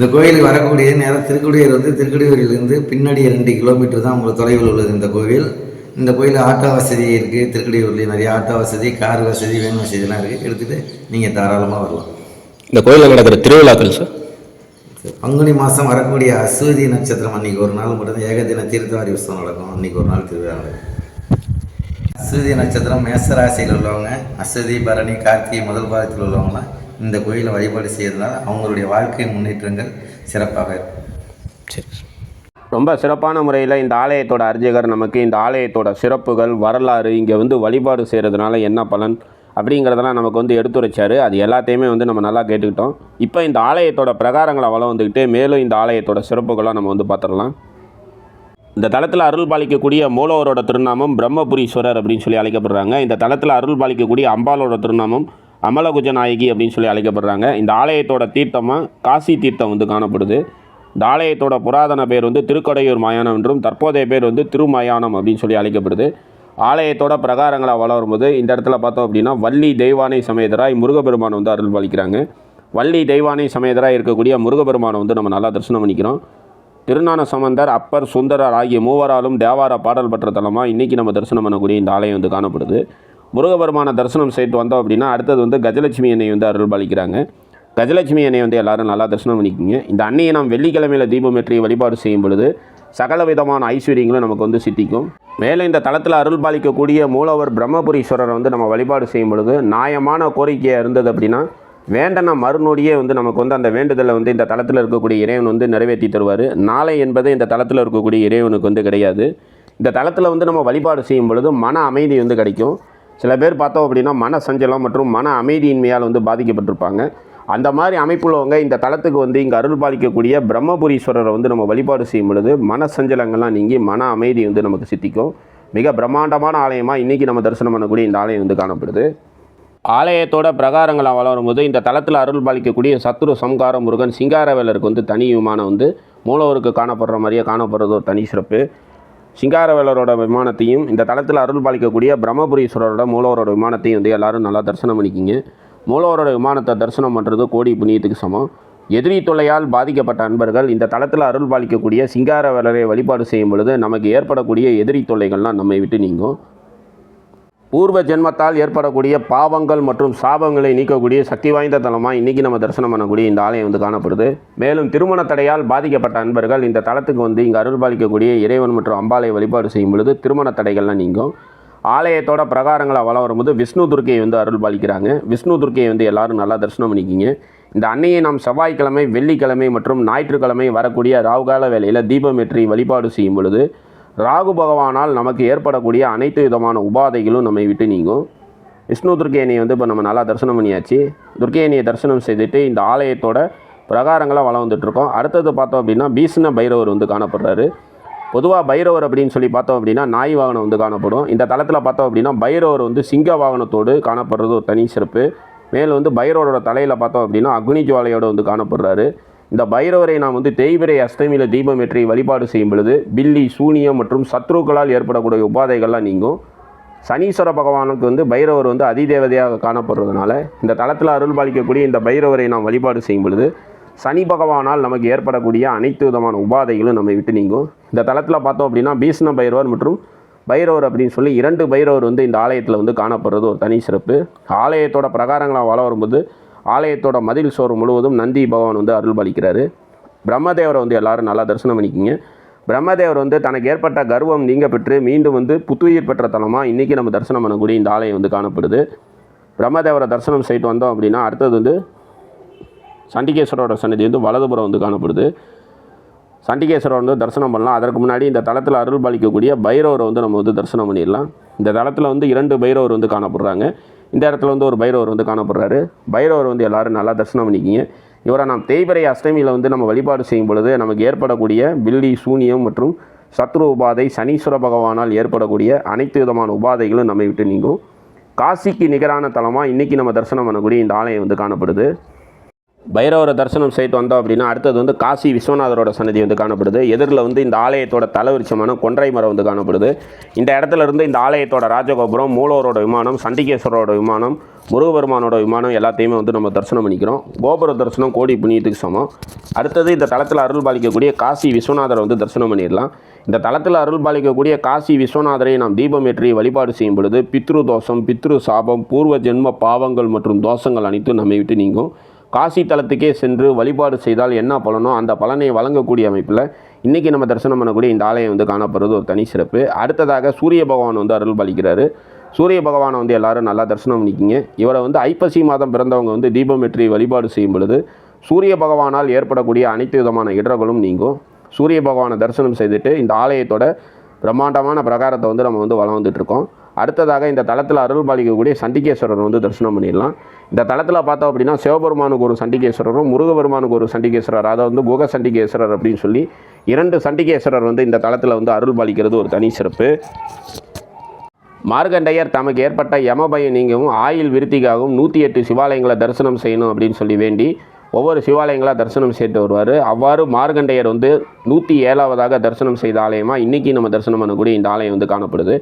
இந்த கோயிலுக்கு வரக்கூடிய நேரம் திருக்குடியூர் வந்து திருக்குடியூரிலிருந்து பின்னாடி ரெண்டு கிலோமீட்டர் தான் உங்களுக்கு தொலைவில் உள்ளது இந்த கோவில். இந்த கோயில் ஆட்டோ வசதி இருக்குது திருக்குடியூர்லேயும் நிறைய ஆட்டோ வசதி கார் வசதி வேன் வசதிலாம் இருக்குது எடுத்துகிட்டு நீங்கள் தாராளமாக வரலாம். இந்த கோயிலில் நடக்கிற திருவிழாக்கள் சார்? பங்குனி மாதம் வரக்கூடிய அஸ்வதி நட்சத்திரம் அன்னைக்கு ஒரு நாள் மட்டும் ஏகதின தீர்த்தவாரி உற்சவம் நடக்கும். அன்னைக்கு ஒரு நாள் திருவிழா நடக்கும். அஸ்வதி நட்சத்திரம் மேசராசியில் உள்ளவங்க அஸ்வதி பரணி கார்த்திகை முதல் பாதத்தில் உள்ளவங்களாம் இந்த கோயிலை வழிபாடு செய்யறதுனால அவங்களுடைய வாழ்க்கை முன்னேற்றங்கள் சிறப்பாக இருக்கும். சரி. ரொம்ப சிறப்பான முறையில் இந்த ஆலயத்தோட அர்ஜகர் நமக்கு இந்த ஆலயத்தோட சிறப்புகள் வரலாறு இங்கே வந்து வழிபாடு செய்கிறதுனால என்ன பலன் அப்படிங்கிறதெல்லாம் நமக்கு வந்து எடுத்துரைச்சார். அது எல்லாத்தையுமே வந்து நம்ம நல்லா கேட்டுக்கிட்டோம். இப்போ இந்த ஆலயத்தோட பிரகாரங்களை வளம் வந்துக்கிட்டு மேலும் இந்த ஆலயத்தோட சிறப்புகளாக நம்ம வந்து பார்த்துடலாம். இந்த தளத்தில் அருள் பாலிக்கக்கூடிய மூலவரோட திருநாமம் பிரம்மபுரீஸ்வரர் அப்படின்னு சொல்லி அழைக்கப்படுறாங்க. இந்த தளத்தில் அருள் பாலிக்கக்கூடிய அம்பாலோட திருநாமம் அமலகுஜ நாயகி அப்படின்னு சொல்லி அழைக்கப்படுறாங்க. இந்த ஆலயத்தோட தீர்த்தமாக காசி தீர்த்தம் வந்து காணப்படுது. இந்த ஆலயத்தோட புராதன பேர் வந்து திருக்கடையூர் மயானம் என்றும் தற்போதைய பேர் வந்து திருமயானம் அப்படின்னு சொல்லி அழைக்கப்படுது. ஆலயத்தோட பிரகாரங்களை வளரும்போது இந்த இடத்துல பார்த்தோம் அப்படின்னா வள்ளி தெய்வானை சமேதராய் முருகப்பெருமான் வந்து அருள் பாலிக்கிறாங்க. வள்ளி தெய்வானை சமேதராக இருக்கக்கூடிய முருகப்பெருமானை வந்து நம்ம நல்லா தரிசனம் பண்ணிக்கிறோம். திருநான சம்பந்தர் அப்பர் சுந்தரர் ஆகிய மூவராலும் தேவார பாடல் பெற்ற தலமாக இன்றைக்கி நம்ம தரிசனம் பண்ணக்கூடிய இந்த ஆலயம் வந்து காணப்படுது. முருகபெருமான தரிசனம் செய்து வந்தோம் அப்படின்னா அடுத்தது வந்து கஜலட்சுமி அன்னை வந்து அருள் பாலிக்கிறாங்க. கஜலட்சுமி அன்னை வந்து எல்லாரும் நல்லா தரிசனம் பண்ணிக்கிங்க. இந்த அன்னையை நாம் வெள்ளிக்கிழமையில் தீபமேற்றி வழிபாடு செய்யும் பொழுது சகல விதமான ஐஸ்வர்யங்களும் நமக்கு வந்து சித்திக்கும். மேலும் இந்த தளத்தில் அருள் பாலிக்கக்கூடிய மூலவர் பிரம்மபுரீஸ்வரரை வந்து நம்ம வழிபாடு செய்யும் பொழுது நியாயமான கோரிக்கையாக இருந்தது அப்படின்னா வேண்டன மறுநொடியே வந்து நமக்கு வந்து அந்த வேண்டுதலை வந்து இந்த தளத்தில் இருக்கக்கூடிய இறைவன் வந்து நிறைவேற்றி தருவார். நாளை என்பது இந்த தளத்தில் இருக்கக்கூடிய இறைவனுக்கு வந்து கிடையாது. இந்த தளத்தில் வந்து நம்ம வழிபாடு செய்யும் பொழுது மன அமைதி வந்து கிடைக்கும். சில பேர் பார்த்தோம் அப்படின்னா மன சஞ்சலம் மற்றும் மன அமைதியின்மையால் வந்து பாதிக்கப்பட்டிருப்பாங்க. அந்த மாதிரி அமைப்புள்ளவங்க இந்த தளத்துக்கு வந்து இங்கே அருள் பாலிக்கக்கூடிய பிரம்மபுரீஸ்வரரை வந்து நம்ம வழிபாடு செய்யும் பொழுது மன சஞ்சலங்கள்லாம் நீங்கி மன அமைதி வந்து நமக்கு சித்திக்கும். மிக பிரம்மாண்டமான ஆலயமாக இன்றைக்கி நம்ம தரிசனம் பண்ணக்கூடிய இந்த ஆலயம் வந்து காணப்படுது. ஆலயத்தோட பிரகாரங்களாக வளரும்போது இந்த தளத்தில் அருள் பாலிக்கக்கூடிய சத்ரு சம்கார முருகன் சிங்காரவேலருக்கு வந்து தனி விமானம் வந்து மூலவருக்கு காணப்படுற மாதிரியே காணப்படுறது ஒரு தனி சிறப்பு. சிங்காரவேலரோட விமானத்தையும் இந்த தளத்தில் அருள் பாலிக்கக்கூடிய பிரம்மபுரீஸ்வரரோட மூலவரோட விமானத்தையும் வந்து எல்லாரும் நல்லா தரிசனம் பண்ணிக்கிங்க. மூலவரோட விமானத்தை தரிசனம் பண்ணுறது கோடி புண்ணியத்துக்கு சமம். எதிரி தொல்லையால் பாதிக்கப்பட்ட அன்பர்கள் இந்த தளத்தில் அருள் பாலிக்கக்கூடிய சிங்காரவேலரை வழிபாடு செய்யும் பொழுது நமக்கு ஏற்படக்கூடிய எதிரி தொல்லைகள்லாம் நம்மை விட்டு நீங்கும். பூர்வ ஜென்மத்தால் ஏற்படக்கூடிய பாவங்கள் மற்றும் சாபங்களை நீக்கக்கூடிய சக்தி வாய்ந்த தலமாக இன்றைக்கி நம்ம தரிசனம் பண்ணக்கூடிய இந்த ஆலயம் வந்து காணப்படுது. மேலும் திருமண தடையால் பாதிக்கப்பட்ட அன்பர்கள் இந்த தலத்துக்கு வந்து இங்கே அருள் பாலிக்கக்கூடிய இறைவன் மற்றும் அம்பாளை வழிபாடு செய்யும் பொழுது திருமண தடைகள்லாம் நீங்கும். ஆலயத்தோட பிரகாரங்களை வள வரும்போது விஷ்ணு துர்க்கையை வந்து அருள் பாலிக்கிறாங்க. விஷ்ணு துர்க்கையை வந்து எல்லாரும் நல்லா தரிசனம் பண்ணிக்கிங்க. இந்த அன்னையை நாம் செவ்வாய்க்கிழமை வெள்ளிக்கிழமை மற்றும் ஞாயிற்றுக்கிழமை வரக்கூடிய ராகுகால வேலையில் தீபமேற்றி வழிபாடு செய்யும் பொழுது ராகு பகவானால் நமக்கு ஏற்படக்கூடிய அனைத்து விதமான உபாதைகளும் நம்மை விட்டு நீங்கும். விஷ்ணு துர்க்கையணியை வந்து இப்போ நம்ம நல்லா தரிசனம் பண்ணியாச்சு. துர்க்கையணியை தரிசனம் செய்துட்டு இந்த ஆலயத்தோட பிரகாரங்களாக வளம் வந்துட்டுருக்கோம். அடுத்தது பார்த்தோம் அப்படின்னா பீஷ்ண பைரவர் வந்து காணப்படுறாரு. பொதுவாக பைரவர் அப்படின்னு சொல்லி பார்த்தோம் அப்படின்னா நாய் வாகனம் வந்து காணப்படும். இந்த தளத்தில் பார்த்தோம் அப்படின்னா பைரவர் வந்து சிங்க வாகனத்தோடு காணப்படுறது ஒரு தனி சிறப்பு. மேலும் வந்து பைரவரோட தலையில் பார்த்தோம் அப்படின்னா அக்னி ஜுவாலையோடு வந்து காணப்படுறாரு. இந்த பைரவரை நாம் வந்து தேய்பிரை அஷ்டமியில் தீபமேற்றி வழிபாடு செய்யும் பொழுது பில்லி சூனியம் மற்றும் சத்ருக்களால் ஏற்படக்கூடிய உபாதைகள்லாம் நீங்கும். சனீஸ்வர பகவானுக்கு வந்து பைரவர் வந்து அதிதேவதையாக காணப்படுறதுனால இந்த தளத்தில் அருள் பாலிக்கக்கூடிய இந்த பைரவரை நாம் வழிபாடு செய்யும் பொழுது சனி பகவானால் நமக்கு ஏற்படக்கூடிய அனைத்து விதமான உபாதைகளும் நம்மை விட்டு நீங்கும். இந்த தளத்தில் பார்த்தோம் அப்படின்னா பீஷ்ண பைரவர் மற்றும் பைரவர் அப்படின்னு சொல்லி இரண்டு பைரவர் வந்து இந்த ஆலயத்தில் வந்து காணப்படுறது ஒரு தனி சிறப்பு. ஆலயத்தோட பிரகாரங்களாக வள வரும்போது ஆலயத்தோட மதில் சோறு முழுவதும் நந்தி பகவான் வந்து அருள் பாலிக்கிறாரு பிரம்மதேவரை வந்து எல்லாரும் நல்லா தரிசனம் பண்ணிக்கிங்க. பிரம்மதேவர் வந்து தனக்கு ஏற்பட்ட கர்வம் நீங்க பெற்று மீண்டும் வந்து புத்துயிர் பெற்ற தலமாக இன்றைக்கி நம்ம தரிசனம் பண்ணக்கூடிய இந்த ஆலயம் வந்து காணப்படுது. பிரம்மதேவரை தரிசனம் செய்துட்டு வந்தோம் அப்படின்னா அடுத்தது வந்து சண்டிகேஸ்வரோட சன்னதி வந்து வலதுபுறம் வந்து காணப்படுது. சண்டிகேஸ்வரர் வந்து தரிசனம் பண்ணலாம். அதற்கு முன்னாடி இந்த தளத்தில் அருள் பாலிக்கக்கூடிய பைரவரை வந்து நம்ம வந்து தரிசனம் பண்ணிடலாம். இந்த தளத்தில் வந்து இரண்டு பைரவர் வந்து காணப்படுறாங்க. இந்த இடத்துல வந்து ஒரு பைரவர் வந்து காணப்படுறாரு. பைரவர் வந்து எல்லாரும் நல்லா தரிசனம் பண்ணிக்கிங்க. இவரை நாம் தேய்பிரை அஷ்டமியில் வந்து நம்ம வழிபாடு செய்யும் பொழுது நமக்கு ஏற்படக்கூடிய பில்லி சூனியம் மற்றும் சத்ரு உபாதை சனீஸ்வர பகவானால் ஏற்படக்கூடிய அனைத்து விதமான உபாதைகளும் நம்மை விட்டு நீங்கும். காசிக்கு நிகரான தலமாக இன்றைக்கி நம்ம தரிசனம் பண்ணக்கூடிய இந்த ஆலயம் வந்து காணப்படுது. பைரவரை தரிசனம் செய்து வந்தோம் அப்படின்னா அடுத்தது வந்து காசி விஸ்வநாதரோட சன்னதி வந்து காணப்படுது. எதிரில் வந்து இந்த ஆலயத்தோட தலைவிருச்சமான கொன்றை மரம் வந்து காணப்படுது. இந்த இடத்துல இருந்து இந்த ஆலயத்தோட ராஜகோபுரம் மூலவரோட விமானம் சண்டிகேஸ்வரோட விமானம் முருகபெருமானோட விமானம் எல்லாத்தையுமே வந்து நம்ம தரிசனம் பண்ணிக்கிறோம். கோபுர தரிசனம் கோடி புண்ணியத்துக்கு சமம். அடுத்தது இந்த தளத்தில் அருள் பாலிக்கக்கூடிய காசி விஸ்வநாதரை வந்து தரிசனம் பண்ணிடலாம். இந்த தளத்தில் அருள் பாலிக்கக்கூடிய காசி விஸ்வநாதரை நாம் தீபம் ஏற்றி வழிபாடு செய்யும் பொழுது பித்ரு தோஷம் பித்ரு சாபம் பூர்வ ஜென்ம பாவங்கள் மற்றும் தோஷங்கள் அனைத்தும் நம்மை விட்டு நீங்கும். காசி தலத்துக்கே சென்று வழிபாடு செய்தால் என்ன பலனோ அந்த பலனை வழங்கக்கூடிய அமைப்பில் இன்றைக்கி நம்ம தரிசனம் பண்ணக்கூடிய இந்த ஆலயம் வந்து காணப்படுறது ஒரு தனி சிறப்பு. அடுத்ததாக சூரிய பகவான் வந்து அருள் பலிக்கிறாரு. சூரிய பகவானை வந்து எல்லாரும் நல்லா தரிசனம் பண்ணிக்கிங்க. இவரை வந்து ஐப்பசி மாதம் பிறந்தவங்க வந்து தீபமேற்றி வழிபாடு செய்யும் பொழுது சூரிய பகவானால் ஏற்படக்கூடிய அனைத்து விதமான இடர்களும் நீங்கும். சூரிய பகவானை தரிசனம் செய்துட்டு இந்த ஆலயத்தோட பிரம்மாண்டமான பிரகாரத்தை வந்து நம்ம வந்து வளம் இருக்கோம். அடுத்ததாக இந்த தளத்தில் அருள் பாலிக்கக்கூடிய சண்டிகேஸ்வரர் வந்து தரிசனம் பண்ணிடலாம். இந்த தளத்தில் பார்த்தோம் அப்படின்னா சிவபெருமானுக்கு ஒரு சண்டிகேஸ்வரரும் முருகபெருமானுக்கு ஒரு சண்டிகேஸ்வரர் அதாவது வந்து குக சண்டிகேஸ்வரர் அப்படின்னு சொல்லி இரண்டு சண்டிகேஸ்வரர் வந்து இந்த தளத்தில் வந்து அருள் பாலிக்கிறது ஒரு தனி சிறப்பு. மார்கண்டையர் தமக்கு ஏற்பட்ட யமபயம் நீங்கவும் ஆயில் விருத்திக்காகவும் நூற்றி எட்டு சிவாலயங்களை தரிசனம் செய்யணும் அப்படின்னு சொல்லி வேண்டி ஒவ்வொரு சிவாலயங்களாக தரிசனம் செய்து வருவார். அவ்வாறு மார்கண்டையர் வந்து நூற்றி ஏழாவதாக தரிசனம் செய்த ஆலயமாக இன்றைக்கி நம்ம தரிசனம் பண்ணக்கூடிய இந்த ஆலயம் வந்து காணப்படுது.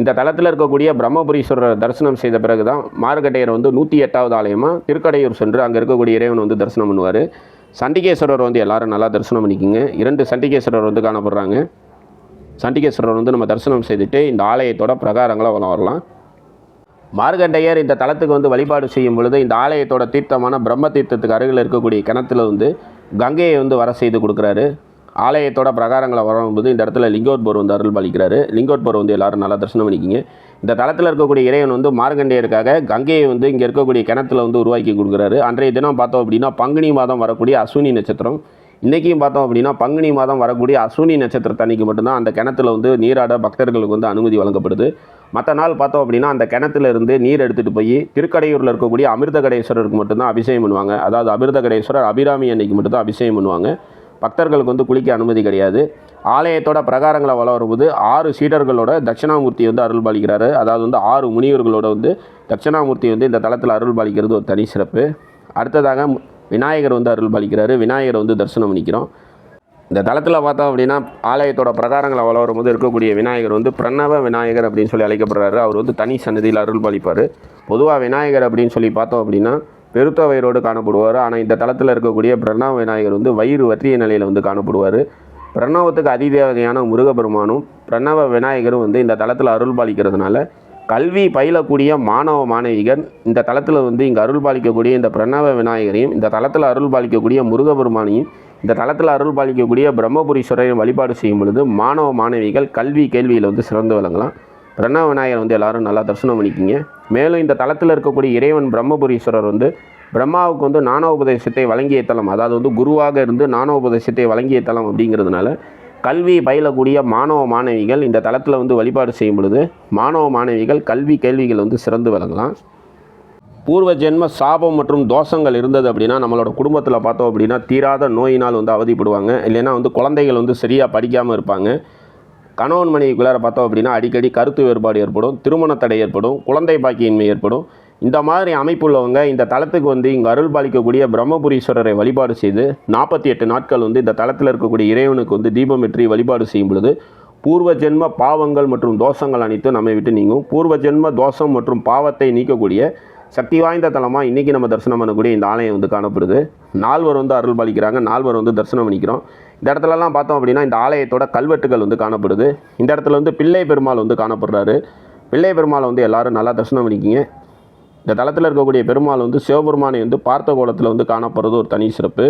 இந்த தளத்தில் இருக்கக்கூடிய பிரம்மபுரீஸ்வரர் தரிசனம் செய்த பிறகு தான் மார்கட்டையர் வந்து நூற்றி எட்டாவது ஆலயமாக திருக்கடையூர் சென்று அங்கே இருக்கக்கூடிய இறைவன் வந்து தரிசனம் பண்ணுவார். சண்டிகேஸ்வரர் வந்து எல்லாரும் நல்லா தரிசனம் பண்ணிக்கோங்க. இரண்டு சண்டிகேஸ்வரர் வந்து காணப்படுறாங்க. சண்டிகேஸ்வரர் வந்து நம்ம தரிசனம் செய்துட்டு இந்த ஆலயத்தோட பிரகாரங்களை வலம் வரலாம். மார்கண்டையர் இந்த தளத்துக்கு வந்து வழிபாடு செய்யும் பொழுது இந்த ஆலயத்தோட தீர்த்தமான பிரம்ம தீர்த்தத்துக்கு அருகில் இருக்கக்கூடிய கிணத்துல வந்து கங்கையை வந்து வர செய்து கொடுக்குறாரு. ஆலயத்தோட பிரகாரங்களை வரும்போது இந்த இடத்துல லிங்கோத்பூர் வந்து அருள் பாலிக்கிறாரு லிங்கோத்பர் வந்து எல்லாரும் நல்லா தரிசனம் பண்ணிக்கிங்க. இந்த தளத்தில் இருக்கக்கூடிய இறைவன் வந்து மார்கண்டேயருக்காக கங்கையை வந்து இங்கே இருக்கக்கூடிய கிணத்துல வந்து உருவாக்கி கொடுக்குறாரு. அன்றைய தினம் பார்த்தோம் அப்படின்னா பங்குனி மாதம் வரக்கூடிய அஸ்வினி நட்சத்திரம். இன்றைக்கும் பார்த்தோம் அப்படின்னா பங்குனி மாதம் வரக்கூடிய அஸ்வினி நட்சத்திரத்தன்னைக்கு மட்டும்தான் அந்த கிணத்துல வந்து நீராட பக்தர்களுக்கு வந்து அனுமதி வழங்கப்படுது. மற்ற நாள் பார்த்தோம் அப்படின்னா அந்த கிணத்துல இருந்து நீர் எடுத்துகிட்டு போய் திருக்கடையூரில் இருக்கக்கூடிய அமிர்தகடேஸ்வரருக்கு மட்டும்தான் அபிஷேகம் பண்ணுவாங்க. அதாவது அமிர்தகடேஸ்வரர் அபிராமி அன்னைக்கு மட்டும்தான் அபிஷேகம் பண்ணுவாங்க. பக்தர்களுக்கு வந்து குளிக்க அனுமதி கிடையாது. ஆலயத்தோட பிரகாரங்களை வள வரும்போது ஆறு சீடர்களோட தட்சிணாமூர்த்தி வந்து அருள் பாலிக்கிறாரு. அதாவது வந்து ஆறு முனிவர்களோட வந்து தட்சிணாமூர்த்தி வந்து இந்த தளத்தில் அருள் பாலிக்கிறது ஒரு தனி சிறப்பு. அடுத்ததாக விநாயகர் வந்து அருள் பாலிக்கிறாரு. விநாயகரை வந்து தரிசனம் பண்ணிக்கிறோம் இந்த தளத்தில் பார்த்தோம் அப்படின்னா ஆலயத்தோட பிரகாரங்களை வளரும் வரும்போது இருக்கக்கூடிய விநாயகர் வந்து பிரணவ விநாயகர் அப்படின்னு சொல்லி அழைக்கப்படுறாரு. அவர் வந்து தனி சன்னதியில் அருள் பாலிப்பார். பொதுவாக விநாயகர் அப்படின்னு சொல்லி பார்த்தோம் அப்படின்னா பெருத்த வயிறோடு காணப்படுவார். ஆனால் இந்த தளத்தில் இருக்கக்கூடிய பிரணவ விநாயகர் வந்து வயிறு வற்றிய நிலையில் வந்து காணப்படுவார். பிரணவத்துக்கு அதிதேவதையான முருகபெருமானும் பிரணவ விநாயகரும் வந்து இந்த தளத்தில் அருள் பாலிக்கிறதுனால கல்வி பயிலக்கூடிய மாணவ மாணவிகள் இந்த தளத்தில் வந்து இங்கே அருள் பாலிக்கக்கூடிய இந்த பிரணவ விநாயகரையும் இந்த தளத்தில் அருள் பாலிக்கக்கூடிய முருகபெருமானையும் இந்த தளத்தில் அருள் பாலிக்கக்கூடிய பிரம்மபுரீஸ்வரையும் வழிபாடு செய்யும் பொழுது மாணவ மாணவிகள் கல்வி கேள்வியில் வந்து சிறந்து விளங்கலாம். பிரணவ விநாயகர் வந்து எல்லாரும் நல்லா தரிசனம் பண்ணிக்கிங்க. மேலும் இந்த தளத்தில் இருக்கக்கூடிய இறைவன் பிரம்மபுரீஸ்வரர் வந்து பிரம்மாவுக்கு வந்து ஞானோபதேசத்தை வழங்கிய தலம். அதாவது வந்து குருவாக இருந்து ஞானோபதேசத்தை வழங்கிய தலம் அப்படிங்கிறதுனால கல்வி பயிலக்கூடிய மாணவ மாணவிகள் இந்த தளத்தில் வந்து வழிபாடு செய்யும் பொழுது மாணவ மாணவிகள் கல்வி கேள்விகள் வந்து சிறந்து விளங்கலாம். பூர்வ ஜென்ம சாபம் மற்றும் தோஷங்கள் இருந்தது அப்படின்னா நம்மளோட குடும்பத்தில் பார்த்தோம் அப்படின்னா தீராத நோயினால் வந்து அவதிப்படுவாங்க. இல்லைன்னா வந்து குழந்தைகள் வந்து சரியாக படிக்காமல் இருப்பாங்க. கணவன் மனைவிக்குள்ளார பார்த்தோம் அப்படின்னா அடிக்கடி கருத்து வேறுபாடு ஏற்படும் திருமண தடை ஏற்படும் குழந்தை பாக்கியின்மை ஏற்படும். இந்த மாதிரி அமைப்புள்ளவங்க இந்த தளத்துக்கு வந்து இங்கே அருள் பாலிக்கக்கூடிய பிரம்மபுரீஸ்வரரை வழிபாடு செய்து நாற்பத்தி எட்டு நாட்கள் வந்து இந்த தளத்தில் இருக்கக்கூடிய இறைவனுக்கு வந்து தீபமேற்றி வழிபாடு செய்யும் பொழுது பூர்வ ஜென்ம பாவங்கள் மற்றும் தோஷங்கள் அனைத்தும் நம்மை விட்டு நீங்கும். பூர்வ ஜென்ம தோஷம் மற்றும் பாவத்தை நீக்கக்கூடிய சக்தி வாய்ந்த தலமாக இன்றைக்கி நம்ம தரிசனம் பண்ணக்கூடிய இந்த ஆலயம் வந்து காணப்படுது. நால்வர் வந்து அருள் பாலிக்கிறாங்க. நால்வர் வந்து தரிசனம் பண்ணிக்கிறோம். இந்த இடத்துலலாம் பார்த்தோம் அப்படின்னா இந்த ஆலயத்தோட கல்வெட்டுகள் வந்து காணப்படுது. இந்த இடத்துல வந்து பிள்ளை பெருமாள் வந்து காணப்படுறாரு. பிள்ளை பெருமாளை வந்து எல்லாரும் நல்லா தரிசனம் பண்ணிக்கிங்க. இந்த தளத்தில் இருக்கக்கூடிய பெருமாள் வந்து சிவபெருமானை வந்து பார்த்த கோலத்தில் வந்து காணப்படுறது ஒரு தனி சிறப்பு.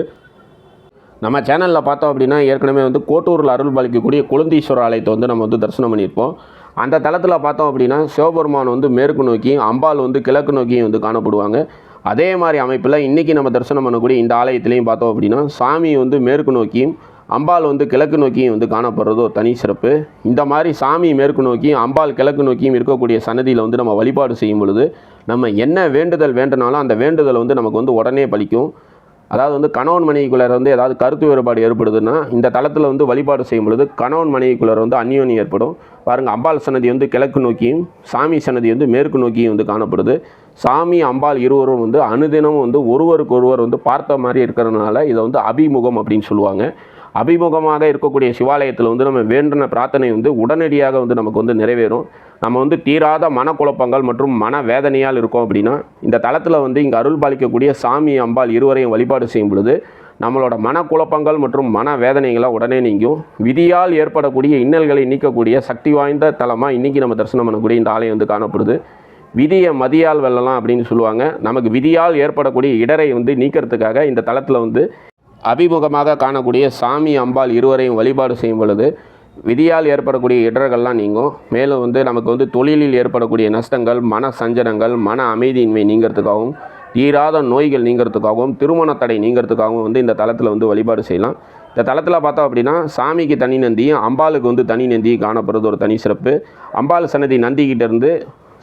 நம்ம சேனலில் பார்த்தோம் அப்படின்னா ஏற்கனவே வந்து கோட்டூரில் அருள் பாலிக்கக்கூடிய குழந்தீஸ்வரர் ஆலயத்தை வந்து நம்ம வந்து தரிசனம் பண்ணியிருப்போம். அந்த தளத்தில் பார்த்தோம் அப்படின்னா சிவபெருமான் வந்து மேற்கு நோக்கியும் அம்பாள் வந்து கிழக்கு நோக்கியும் வந்து காணப்படுவாங்க. அதே மாதிரி அமைப்பில் இன்றைக்கி நம்ம தரிசனம் பண்ணக்கூடிய இந்த ஆலயத்திலையும் பார்த்தோம் அப்படின்னா சாமி வந்து மேற்கு நோக்கியும் அம்பாள் வந்து கிழக்கு நோக்கியும் வந்து காணப்படுறது ஒரு தனி சிறப்பு. இந்த மாதிரி சாமி மேற்கு நோக்கியும் அம்பாள் கிழக்கு நோக்கியும் இருக்கக்கூடிய சன்னதியில் வந்து நம்ம வழிபாடு செய்யும் பொழுது நம்ம என்ன வேண்டுதல் வேண்டுனாலும் அந்த வேண்டுதல் வந்து நமக்கு வந்து உடனே பலிக்கும். அதாவது வந்து கணவன் மனைவிக்குள்ளே வந்து ஏதாவது கருத்து வேறுபாடு ஏற்படுதுன்னா இந்த தளத்தில் வந்து வழிபாடு செய்யும் பொழுது கணவன் மனைவிக்குள்ளே வந்து அந்யோன்யம் ஏற்படும். பாருங்கள் அம்பாள் சன்னதி வந்து கிழக்கு நோக்கியும் சாமி சன்னதி வந்து மேற்கு நோக்கியும் வந்து காணப்படுது. சாமி அம்பாள் இருவரும் வந்து அனுதினமும் வந்து ஒருவருக்கு ஒருவர் வந்து பார்த்த மாதிரி இருக்கிறதுனால இதை வந்து அபிமுகம் அப்படின்னு சொல்லுவாங்க. அபிமுகமாக இருக்கக்கூடிய சிவாலயத்தில் வந்து நம்ம வேண்டின பிரார்த்தனை வந்து உடனடியாக வந்து நமக்கு வந்து நிறைவேறும். நம்ம வந்து தீராத மனக்குழப்பங்கள் மற்றும் மன வேதனையால் இருக்கோம் அப்படின்னா இந்த தளத்தில் வந்து இங்கே அருள் பாலிக்கக்கூடிய சாமி அம்பாள் இருவரையும் வழிபாடு செய்யும் பொழுது நம்மளோட மனக்குழப்பங்கள் மற்றும் மன வேதனைகளை உடனே நீங்கும். விதியால் ஏற்படக்கூடிய இன்னல்களை நீக்கக்கூடிய சக்தி வாய்ந்த தலமாக இன்றைக்கி நம்ம தரிசனம் பண்ணக்கூடிய இந்த ஆலயம் வந்து காணப்படுது. விதியை மதியால் வெல்லலாம் அப்படின்னு சொல்லுவாங்க. நமக்கு விதியால் ஏற்படக்கூடிய இடரை வந்து நீக்கிறதுக்காக இந்த தளத்தில் வந்து அபிமுகமாக காணக்கூடிய சாமி அம்பாள் இருவரையும் வழிபாடு செய்யும் பொழுது விதியால் ஏற்படக்கூடிய இடர்கள்லாம் நீங்கும். மேலும் வந்து நமக்கு வந்து தொழிலில் ஏற்படக்கூடிய நஷ்டங்கள் மன சஞ்சனங்கள் மன அமைதியின்மை நீங்கிறதுக்காகவும் தீராத நோய்கள் நீங்கிறதுக்காகவும் திருமண தடை நீங்கிறதுக்காகவும் வந்து இந்த தளத்தில் வந்து வழிபாடு செய்யலாம். இந்த தளத்தில் பார்த்தோம் அப்படின்னா சாமிக்கு தனி நந்தியும் அம்பாளுக்கு வந்து தனி நந்தியும் காணப்படுறது ஒரு தனி சிறப்பு. அம்பாள் சன்னதி நந்திக்கிட்டேருந்து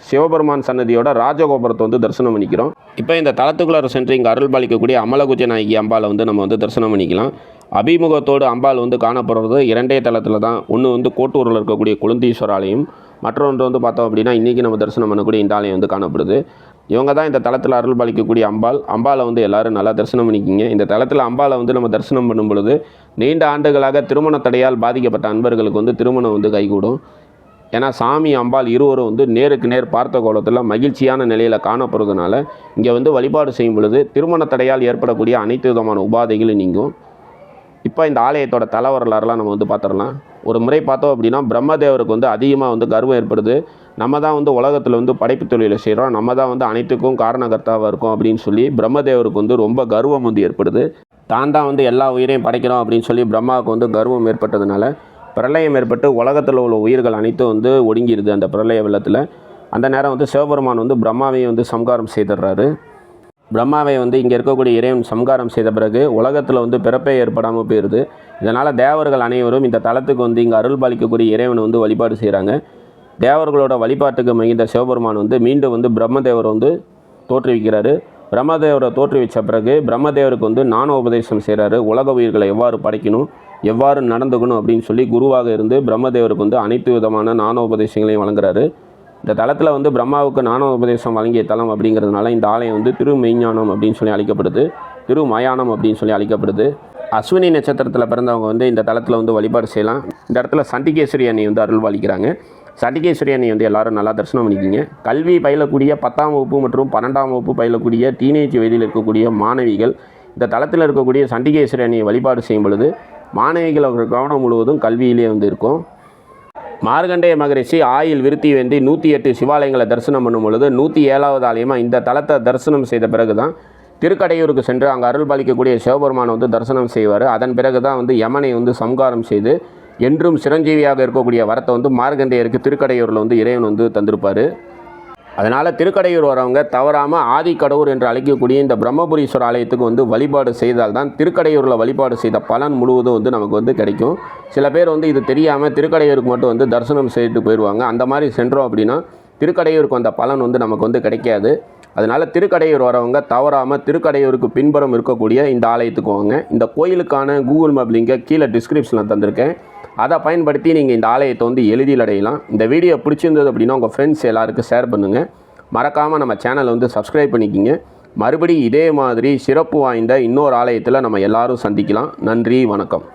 சிவபெருமான் சன்னதியோட ராஜகோபுரத்தை வந்து தரிசனம் பண்ணிக்கிறோம். இப்போ இந்த தளத்துக்குள்ளார சென்று இங்கே அருள் பாலிக்கக்கூடிய அமலகுஜ நாயகி அம்பாளை வந்து நம்ம வந்து தரிசனம் பண்ணிக்கலாம். அபிமுகத்தோடு அம்பாள் வந்து காணப்படுறது இரண்டே தளத்தில் தான். ஒன்று வந்து கோட்டூரில் இருக்கக்கூடிய குழந்தீஸ்வர ஆலயம் மற்றொன்று வந்து பார்த்தோம் அப்படின்னா இன்றைக்கி நம்ம தரிசனம் பண்ணக்கூடிய இந்த ஆலயம் வந்து காணப்படுது. இவங்க தான் இந்த தளத்தில் அருள் பாலிக்கக்கூடிய அம்பாள். அம்பாளை வந்து எல்லாரும் நல்லா தரிசனம் பண்ணிக்கிங்க. இந்த தளத்தில் அம்பாளை வந்து நம்ம தரிசனம் பண்ணும் பொழுது நீண்ட ஆண்டுகளாக திருமண தடையால் பாதிக்கப்பட்ட அன்பர்களுக்கு வந்து திருமணம் வந்து கைகூடும். ஏன்னா சாமி அம்பாள் இருவரும் வந்து நேருக்கு நேர் பார்த்த கோலத்தில் மகிழ்ச்சியான நிலையில் காணப்படுறதுனால இங்கே வந்து வழிபாடு செய்யும் பொழுது திருமண தடையால் ஏற்படக்கூடிய அனைத்து விதமான உபாதைகளும் நீங்கும். இப்போ இந்த ஆலயத்தோட தல வரலாறுலாம் நம்ம வந்து பார்த்துடலாம் ஒரு முறை பார்த்தோம் அப்படின்னா பிரம்மதேவருக்கு வந்து அதிகமாக வந்து கர்வம் ஏற்படுது. நம்ம தான் வந்து உலகத்தில் வந்து படைப்பு தொழிலை செய்கிறோம் நம்ம தான் வந்து அனைத்துக்கும் காரணகர்த்தாவாக இருக்கும் அப்படின்னு சொல்லி பிரம்மதேவருக்கு வந்து ரொம்ப கர்வம் வந்து ஏற்படுது. தான் தான் வந்து எல்லா உயிரையும் படைக்கிறோம் அப்படின்னு சொல்லி பிரம்மாவுக்கு வந்து கர்வம் ஏற்பட்டதுனால பிரளயம் ஏற்பட்டு உலகத்தில் உள்ள உயிர்கள் அனைத்தும் வந்து ஒடுங்கிடுது அந்த பிரளய வெள்ளத்தில். அந்த நேரம் வந்து சிவபெருமான் வந்து பிரம்மாவையும் வந்து சம்காரம் செய்துடுறாரு. பிரம்மாவை வந்து இங்கே இருக்கக்கூடிய இறைவன் சம்காரம் செய்த பிறகு உலகத்தில் வந்து பிறப்பே ஏற்படாமல் போயிடுது இதனால் தேவர்கள் அனைவரும் இந்த தளத்துக்கு வந்து இங்கே அருள் பாலிக்கக்கூடிய இறைவன் வந்து வழிபாடு செய்கிறாங்க தேவர்களோட வழிபாட்டுக்கு மிகுந்த சிவபெருமான் வந்து மீண்டும் வந்து பிரம்மதேவர் வந்து தோற்றுவிக்கிறாரு. பிரம்மதேவரை தோற்றுவித்த பிறகு பிரம்மதேவருக்கு வந்து ஞான உபதேசம் செய்கிறாரு உலக உயிர்களை எவ்வாறு படைக்கணும்? எவ்வாறு நடந்துக்கணும் அப்படின்னு சொல்லி குருவாக இருந்து பிரம்மதேவருக்கு வந்து அனைத்து விதமான ஞான உபதேசங்களையும் வழங்குறாரு. இந்த தளத்தில் வந்து பிரம்மாவுக்கு ஞான உபதேசம் வழங்கிய தலம் அப்படிங்கிறதுனால இந்த ஆலயம் வந்து திரு மெய்ஞானம் அப்படின்னு சொல்லி அழைக்கப்படுது. திருமயானம் அப்படின்னு சொல்லி அழைக்கப்படுது. அஸ்வினி நட்சத்திரத்தில் பிறந்தவங்க வந்து இந்த தளத்தில் வந்து வழிபாடு செய்யலாம். இந்த இடத்துல சண்டிகேஸ்வரி அன்னை வந்து அருள்பாளிக்கிறாங்க சண்டிகேஸ்வரி அன்னை வந்து எல்லாரும் நல்லா தரிசனம் பண்ணிக்கிங்க. கல்வி பயிலக்கூடிய பத்தாம் வகுப்பு மற்றும் பன்னெண்டாம் வகுப்பு பயிலக்கூடிய டீனேஜ் வயதில் இருக்கக்கூடிய மாணவிகள் இந்த தளத்தில் இருக்கக்கூடிய சண்டிகேஸ்வரி அன்னையை வழிபாடு செய்யும் பொழுது மாணவிகள் கவனம் முழுவதும் கல்வியிலே வந்து இருக்கும் மார்கண்டேய மகரிஷி ஆயில் விருத்தி வேண்டி நூற்றி எட்டு சிவாலயங்களை தரிசனம் பண்ணும் பொழுது நூற்றி ஏழாவது ஆலயமாக இந்த தலத்தை தரிசனம் செய்த பிறகு தான் திருக்கடையூருக்கு சென்று அங்கே அருள் பாலிக்கக்கூடிய சிவபெருமானை வந்து தரிசனம் செய்வார். அதன் பிறகு தான் வந்து யமனை வந்து சம்காரம் செய்து என்றும் சிரஞ்சீவியாக இருக்கக்கூடிய வரத்தை வந்து மார்கண்டேயருக்கு திருக்கடையூரில் வந்து இறைவன் வந்து தந்திருப்பார். அதனால் திருக்கடையூர் வரவங்க தவறாமல் ஆதிக்கடவுர் என்று அழைக்கக்கூடிய இந்த பிரம்மபுரீஸ்வர ஆலயத்துக்கு வந்து வழிபாடு செய்தால் தான் திருக்கடையூரில் வழிபாடு செய்த பலன் முழுவதும் வந்து நமக்கு வந்து கிடைக்கும். சில பேர் வந்து இது தெரியாமல் திருக்கடையூருக்கு மட்டும் வந்து தரிசனம் செய்துட்டு போயிடுவாங்க அந்த மாதிரி சென்றோம் அப்படின்னா திருக்கடையூருக்கு வந்த பலன் வந்து நமக்கு வந்து கிடைக்காது. அதனால் திருக்கடையூர் வரவங்க தவறாமல் திருக்கடையூருக்கு பின்புறம் இருக்கக்கூடிய இந்த ஆலயத்துக்கு வாங்க. இந்த கோயிலுக்கான கூகுள் மேப் லிங்கை கீழே டிஸ்கிரிப்ஷனில் தந்திருக்கேன். அதை பயன்படுத்தி நீங்கள் இந்த ஆலயத்தை வந்து எளிதில் அடையலாம். இந்த வீடியோ பிடிச்சிருந்தது அப்படின்னா உங்கள் ஃப்ரெண்ட்ஸ் எல்லாருக்கும் ஷேர் பண்ணுங்கள் மறக்காமல் நம்ம சேனலை வந்து சப்ஸ்கிரைப் பண்ணிக்கிங்க. மறுபடியும் இதே மாதிரி சிறப்பு வாய்ந்த இன்னொரு ஆலயத்தில் நம்ம எல்லாரும் சந்திக்கலாம். நன்றி வணக்கம்.